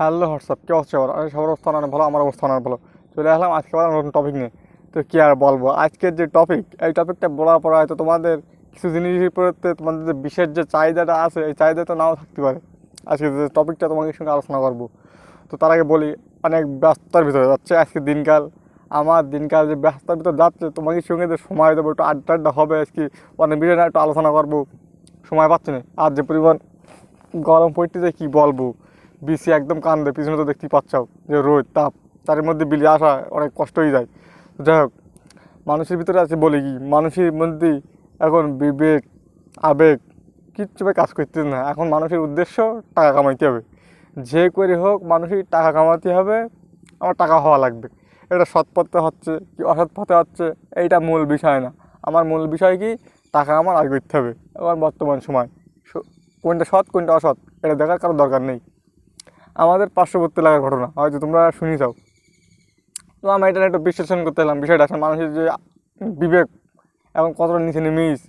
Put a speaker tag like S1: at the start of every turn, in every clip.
S1: Hello WhatsApp কে হচ্ছে আমি সবার অবস্থা অনেক ভালো, আমার অবস্থা অনেক ভালো। চলে আসলাম আজকে আবার নতুন টপিক নিয়ে। তো কী আর বলব? আজকের যে টপিক এই টপিকটা বলার পর হয়তো তোমাদের কিছু জিনিসের প্রতি তোমাদের যে বিশেষ যে চাহিদাটা আছে, এই চাহিদা তো নাও থাকতে পারে। আজকে যে টপিকটা তোমাদের সঙ্গে আলোচনা করব। তো তার আগে বলি, অনেক ব্যস্ততার ভিতরে যাচ্ছে আজকে দিনকাল। আমার দিনকাল যে ব্যস্ততার ভিতরে যাচ্ছে, তোমাদের সঙ্গে যে সময় দেবো, একটু আড্ডা আড্ডা হবে আজকে। অনেক বিষয় একটু আলোচনা করব। সময় পাচ্ছি না। আর যে পরিমাণ গরম পড়তেছে, কী বলব? বিসি একদম কান্দে, পিছনে তো দেখতেই পাচ্ছাও যে রোদ, তাপ, তার মধ্যে বিলি আসা অনেক কষ্ট হয়ে যায়। যাই হোক, মানুষের ভিতরে আছে বলে কি, মানুষের মধ্যে এখন বিবেক, আবেগ, কিচ্ছু কাজ করতে না। এখন মানুষের উদ্দেশ্য টাকা কামাইতে হবে। যে করে হোক, মানুষের টাকা কামাতে হবে, আমার টাকা হওয়া লাগবে। এটা সৎ পথে হচ্ছে কি অসৎ পথে হচ্ছে, এইটা মূল বিষয় না। আমার মূল বিষয় কি, টাকা আমার আয় করতে হবে। এখন বর্তমান সময় কোনটা সৎ, কোনটা অসৎ, এটা দেখার কারও দরকার নেই। আমাদের পার্শ্ববর্তী লাগার ঘটনা। হয়তো তোমরা শুনি যাও। তো আমি এটা একটু বিশ্লেষণ করতে এলাম। বিষয়টা আসলে মানুষের যে বিবেক এখন কতটা নিচে নেমেইস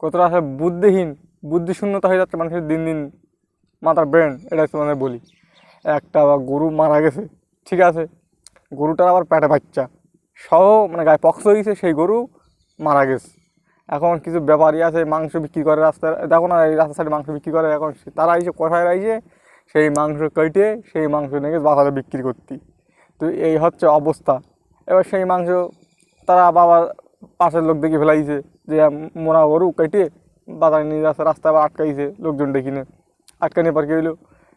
S1: কতটা আসলে বুদ্ধিহীন, বুদ্ধিশূন্যতা হয়ে যাচ্ছে মানুষের দিন দিন মাথার ব্রেন এটা মানে বলি। একটা বা গরু মারা গেছে, ঠিক আছে? গরুটার আবার পেটে বাচ্চা। সহ মানে গায়ে পক্স হয়েছে সেই গরু মারা গেছে। এখন কিছু ব্যাপারী আছে, মাংস বিক্রি করে রাস্তায়, দেখো না, এই রাস্তার সাইডে মাংস বিক্রি করে, এখন তারা এসে কোথায় রাইছে সেই মাংস কেটে সেই মাংস নিয়ে বাজারে বিক্রি করতে। তো এই হচ্ছে অবস্থা। এবার সেই মাংস তারা বাবা পাশের লোক দেখে ফেলাইছে যে মোনা গরু কেটে বাজারে নিয়ে যাচ্ছে, রাস্তায় আবার আটকাইছে লোকজন দেখিনে আটকানি পর হইল?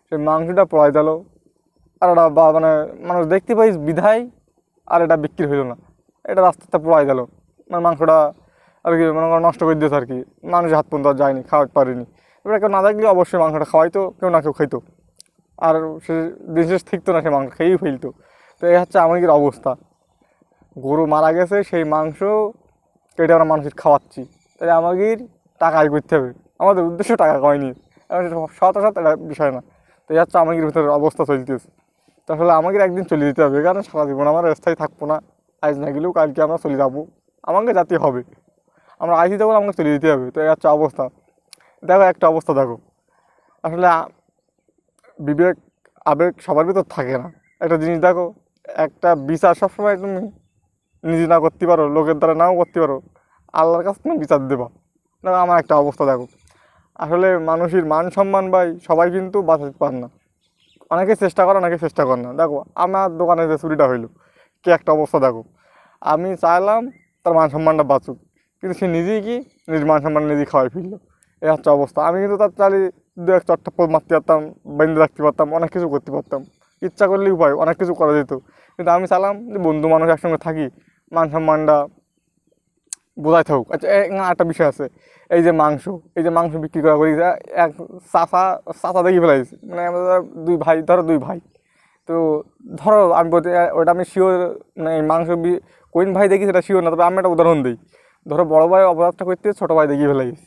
S1: সেই মাংসটা পড়াই দিল। আর এটা বা মানে মানুষ দেখতে পাই বিধায় আর এটা বিক্রি হইল না। এটা রাস্তাতে পড়াই দিল। মানে মাংসটা আর কি মনে করো নষ্ট করে দিয়েছে আর কি। মানুষের হাত পর্যন্ত যায়নি, খাওয়াতে পারেনি। এবার কেউ না দেখলে অবশ্যই মাংসটা খাওয়াইতো, কেউ না কেউ খাইতো। আর সে দিন শেষ ঠিকতো না, সে মাংস খেয়েই ফেলতো। তো এই হচ্ছে আমাদের অবস্থা। গরু মারা গেছে, সেই মাংস কেটে আমরা মানুষের খাওয়াচ্ছি। তাহলে আমাদের টাকা আয় করতে হবে। আমাদের উদ্দেশ্য টাকা কয়নি শত শত এটা বিষয় না। তো এই হচ্ছে আমাদের ভিতরে অবস্থা চলতেছে। তো আসলে আমাদের একদিন চলে যেতে হবে, কারণ সারা জীবন আমার স্থায়ী থাকব না। আজ না গেলেও কালকে আমরা চলে যাব। আমাকে যাতে হবে। আমরা আইসি তখন আমাকে চলে যেতে হবে। তো এই হচ্ছে অবস্থা। দেখো একটা অবস্থা দেখো। আসলে বিবেক, আবেগ সবার ভিতর থাকে না। একটা জিনিস দেখো, একটা বিচার সবসময় তুমি নিজে না করতে পারো, লোকের দ্বারা নাও করতে পারো, আল্লাহর কাছে তুমি বিচার দেবা। দেখো আমার একটা অবস্থা দেখো। আসলে মানুষের মান সম্মান ভাই, সবাই কিন্তু বাঁচাতে পার না। অনেকে চেষ্টা করে, অনেকে চেষ্টা করে না। দেখো, আমার দোকানে যে চুরিটা হইল, কি একটা অবস্থা দেখো। আমি চাইলাম তার মান সম্মানটা বাঁচুক, কিন্তু সে নিজেই কি, নিজের মান সম্মান নিজেই খাওয়াই ফেলল। এই হচ্ছে অবস্থা। আমি কিন্তু তার চালি দু এক চারটা পদ মারতে পারতাম বেঁধে রাখতে পারতাম, অনেক কিছু করতে পারতাম। ইচ্ছা করলেই উপায় অনেক কিছু করা যেত। কিন্তু আমি চালাম যে বন্ধু মানুষ একসঙ্গে থাকি, মান সম্মানটা বোঝাই থাকুক। আচ্ছা একটা বিষয় আছে। এই যে মাংস, এই যে মাংস বিক্রি করা করি এক চাষা চাষা দেখি ফেলাইছে। মানে আমরা দুই ভাই, ধরো দুই ভাই। তো ধরো আমি বলতে ওটা আমি শিওর মানে মাংস কোন ভাই দেখি সেটা শিওর না, তবে আমি একটা উদাহরণ দিই। ধরো বড় ভাই অপরাধটা করতে, ছোটো ভাই দেখিয়ে ফেলাইছি।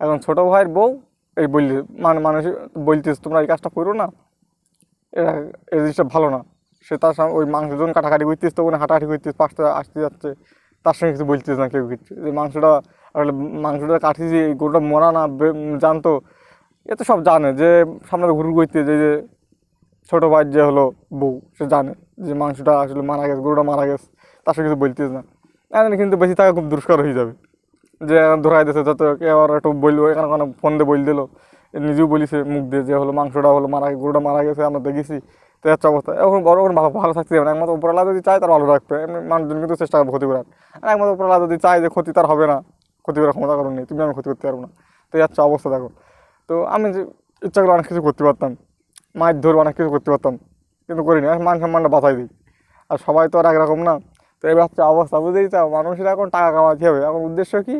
S1: এখন ছোটো ভাইয়ের বউ এই বললে মানে মানুষ বলতেছে তোমরা এই কাজটা করো না। এটা এই জিনিসটা ভালো না। সে তার সঙ্গে ওই মাংস যখন কাটাকাটি করতেছে তখন হাঁটাহাঁটি করতেছে পাঁচটা আসতে যাচ্ছে, তার সঙ্গে কিছু বলতেছে না কেউ কিছু। যে মাংসটা আসলে মাংসটা কাটিয়েছি এই গরুটা মরা না জানতো। এ তো সব জানে, যে সামনে ঘুরু করতে যে যে ছোটো ভাই যে হলো বউ, সে জানে যে মাংসটা আসলে মারা গেছে, গরুটা মারা গেছে, তার সঙ্গে কিছু বলতেছে না। কিন্তু বেশি থাকা খুব দুষ্কার হয়ে যাবে। যে ধরাই দিয়েছে যত আর একটু বলল এখানে কোনো ফোন দিয়ে বল দিল। নিজেও বলিছে, মুখ দিয়ে যে হলো, মাংসটা হলো, মারা গরুটা মারা গেছে, আমরা দেখেছি। তো হচ্ছে অবস্থা। এখন বড় এখন ভালো ভালো থাকতে যাবে না। একমাত্র উপরওয়ালা যদি চায় তার ভালো রাখবে এমনি মানুষজন কিন্তু চেষ্টা করবে ক্ষতি করার। আর একমাত্র উপরওয়ালা যদি চায় যে ক্ষতি তার হবে না, ক্ষতি করার ক্ষমতা কারণ নেই। তুমি আমি ক্ষতি করতে পারব না। তো হচ্ছে অবস্থা দেখো। তো আমি যে ইচ্ছা করে অনেক কিছু করতে পারতাম। মাছ ধরবো অনেক কিছু করতে পারতাম। কিন্তু করিনি। মান সম্মানটা বাঁচাই দিই। আর সবাই তো আর একরকম না। তো এই বাচ্চা অবস্থা বুঝতেই চাও মানুষের এখন টাকা কামাতে হবে। এখন উদ্দেশ্য কি?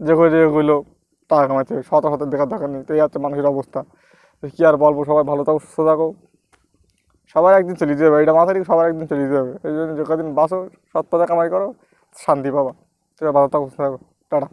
S1: যে করে যে হইল টাকা কামাতে হবে। শত শত দেখার দরকার নেই। তো এই হচ্ছে মানুষের অবস্থা। তো কী আর বলব? সবাই ভালো থাকো, সুস্থ থাকো। সবার একদিন চলে যেতে হবে। এটা মাথায় সবার একদিন চলে যেতে হবে। এই জন্য যে কদিন বাঁচো, সৎ পথে কামাই করো, শান্তি পাবা। তো ভালো থাকো, সুস্থ থাকো। টাটা।